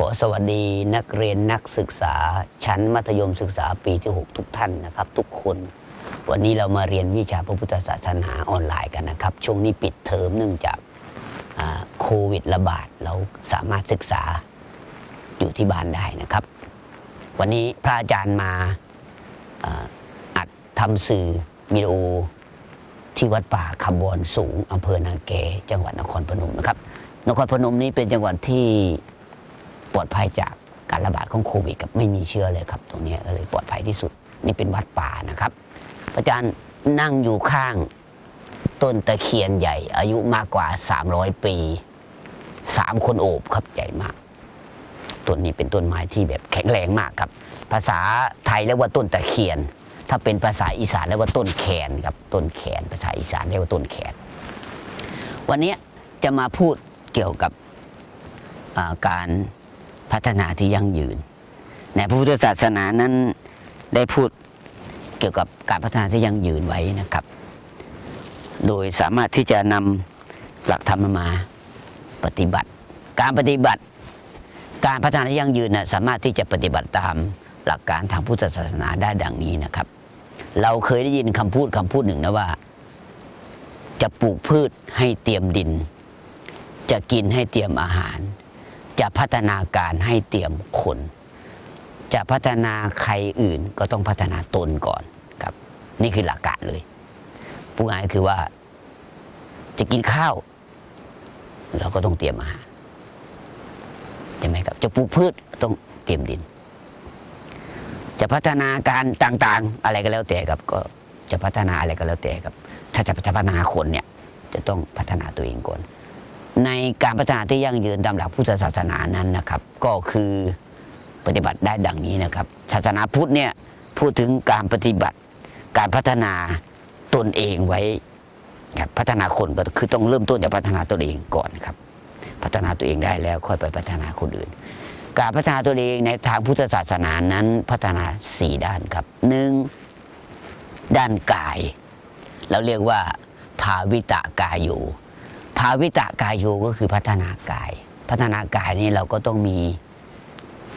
ขอสวัสดีนักเรียนนักศึกษา ชั้นมัธยมศึกษาปีที่ 6 ทุกท่านนะครับ ทุกคน วันนี้เรามาเรียนวิชาพระพุทธศาสนาออนไลน์กันนะครับ ช่วงนี้ปิดเทอมเนื่องจากโควิดระบาด เราสามารถศึกษาอยู่ที่บ้านได้นะครับ วันนี้พระอาจารย์มาอ่าอัดทำสื่อวิดีโอที่วัดป่าคำบอนสูงอำเภอนาแกจังหวัดนครพนมนะครับ นครพนมนี้เป็นจังหวัดที่ ปลอดภัยจากการระบาดของโควิดกับไม่มีเชื้อเลยครับ ตรงนี้เลยปลอดภัยที่สุดนี่เป็นวัดป่านะครับพระอาจารย์นั่งอยู่ข้างต้นตะเคียนใหญ่ อายุมากกว่า 300 ปีสามคนโอบครับใหญ่มากต้นนี้เป็นต้นไม้ที่แบบแข็งแรงมากครับ ภาษาไทยเรียกว่าต้นตะเคียน ถ้าเป็นภาษาอีสานเรียกว่าต้นแขนครับต้นแขน ภาษาอีสานเรียกว่าต้นแขน วันนี้จะมาพูดเกี่ยวกับาการ พัฒนาที่ยั่งยืน ในพระพุทธศาสนานั้นได้พูดเกี่ยวกับการพัฒนาที่ยั่งยืนไว้นะครับ โดยสามารถที่จะนำหลักธรรมมาปฏิบัติ การปฏิบัติ การพัฒนาที่ยั่งยืนนะสามารถที่จะปฏิบัติตามหลักการทางพุทธศาสนาได้ดังนี้นะครับ เราเคยได้ยินคำพูดคำพูดหนึ่งนะว่า จะปลูกพืชให้เตรียมดิน จะกินให้เตรียมอาหาร จะพัฒนาการให้เตรียมคน จะพัฒนาใครอื่นก็ต้องพัฒนาตนก่อนครับ นี่คือหลักการเลยพูดง่ายคือว่า จะกินข้าว เราก็ต้องเตรียมอาหารใช่ไหมครับ จะปลูกพืชต้องเตรียมดิน จะพัฒนาการต่างๆ อะไรก็แล้วแต่ครับ ก็จะพัฒนาอะไรก็แล้วแต่ครับ ถ้าจะพัฒนาคนเนี่ย จะต้องพัฒนาตัวเองก่อน ในการพัฒนาที่ยั่งยืนตามหลักพุทธศาสนานั้นนะครับ ก็คือปฏิบัติได้ดังนี้นะครับ ศาสนาพุทธเนี่ยพูดถึงการปฏิบัติการพัฒนาตนเองไว้ครับพัฒนาคนก็คือต้องเริ่มต้นจากพัฒนาตัวเองก่อนครับ พัฒนาตัวเองได้แล้วค่อยไปพัฒนาคนอื่น การพัฒนาตัวเองในทางพุทธศาสนานั้นพัฒนาสี่ด้านครับหนึ่งด้านกาย เราเรียกว่าภาวิตะกายโย ภาวิตะกายโยก็คือพัฒนากาย พัฒนากายนี่เราก็ต้องมี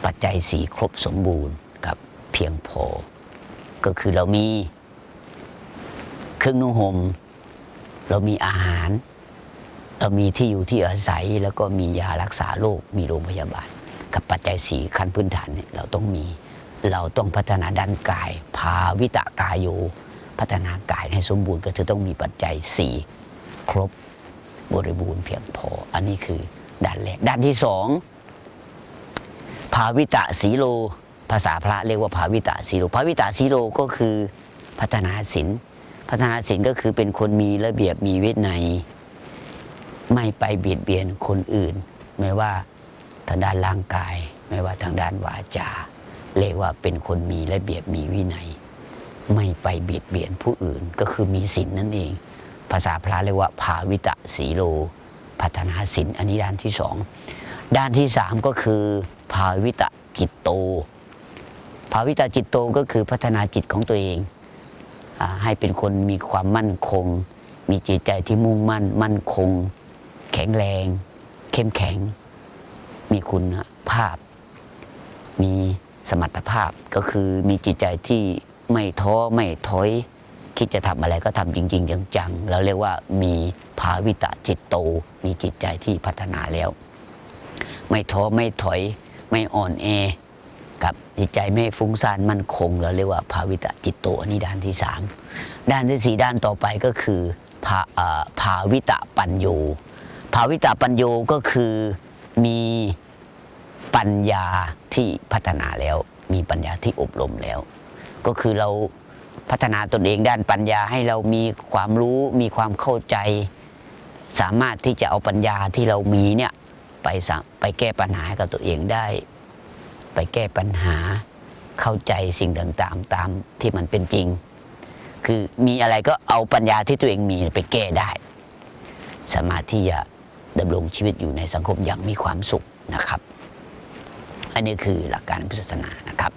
ปัจจัยสีครบสมบูรณ์กับเพียงพอ ก็คือเรามีเครื่องนุ่งห่มเรามีอาหาร เรามีที่อยู่ที่อาศัยแล้วก็มียารักษาโรคมีโรงพยาบาล กับปัจจัยสีขั้นพื้นฐานเนี่ยเราต้องมีเราต้องพัฒนาด้านกาย ภาวิตะกายโยพัฒนากายให้สมบูรณ์ก็คือต้องมีปัจจัยสี่ครบ บริบูรณ์เพียงพอ อันนี้คือด้านแรกด้านที่สองภาวิตะสีโล ภาษาพระเรียกว่าภาวิตะสีโลภาวิตะสีโลก็คือพัฒนาศีลพัฒนาศีลก็คือเป็นคนมีระเบียบมีวินัยไม่ไปเบียดเบียนคนอื่น ไม่ว่าทางด้านร่างกาย ไม่ว่าทางด้านวาจาเรียกว่าเป็นคนมีระเบียบมีวินัย ไม่ไปเบียดเบียนผู้อื่นก็คือมีศีลนั่นเอง ภาษาพระเรียกว่าภาวิตะสีโล พัฒนาศีลอันนี้ด้านที่สองด้านที่สามก็คือภาวิตะจิตโตภาวิตะจิตโตก็คือพัฒนาจิตของตัวเองอให้เป็นคนมีความมั่นคง มีจิตใจที่มุ่งมั่น มั่นคง แข็งแรง เข้มแข็ง มีคุณภาพ มีสมรรถภาพก็คือมีจิตใจที่ไม่ท้อไม่ถอย คิดจะทำอะไรก็ทำจริง ๆ จังๆเราเรียกว่ามีภาวิตะจิตโต มีจิตใจที่พัฒนาแล้ว ไม่ท้อไม่ถอยไม่อ่อนแอกับจิตใจไม่ฟุ้งซ่านมั่นคงเราเรียกว่าภาวิตะจิตโตอันนี้ด้านที่สามด้านที่สี่ด้านต่อไปก็คือภาอ่อภาวิตะปัญโยภาวิตะปัญโยก็คือมีปัญญาที่พัฒนาแล้ว มีปัญญาที่อบรมแล้ว ก็คือเรา พัฒนาตนเองด้านปัญญาให้เรามีความรู้มีความเข้าใจ สามารถที่จะเอาปัญญาที่เรามีเนี่ยไปสะไปแก้ปัญหากับตัวเองได้ ไปแก้ปัญหาเข้าใจสิ่งต่างๆ ตามที่มันเป็นจริง คือมีอะไรก็เอาปัญญาที่ตัวเองมีไปแก้ได้ สามารถที่จะดำรงชีวิตอยู่ในสังคมอย่างมีความสุขนะครับ อันนี้คือหลักการพุทธศาสนานะครับ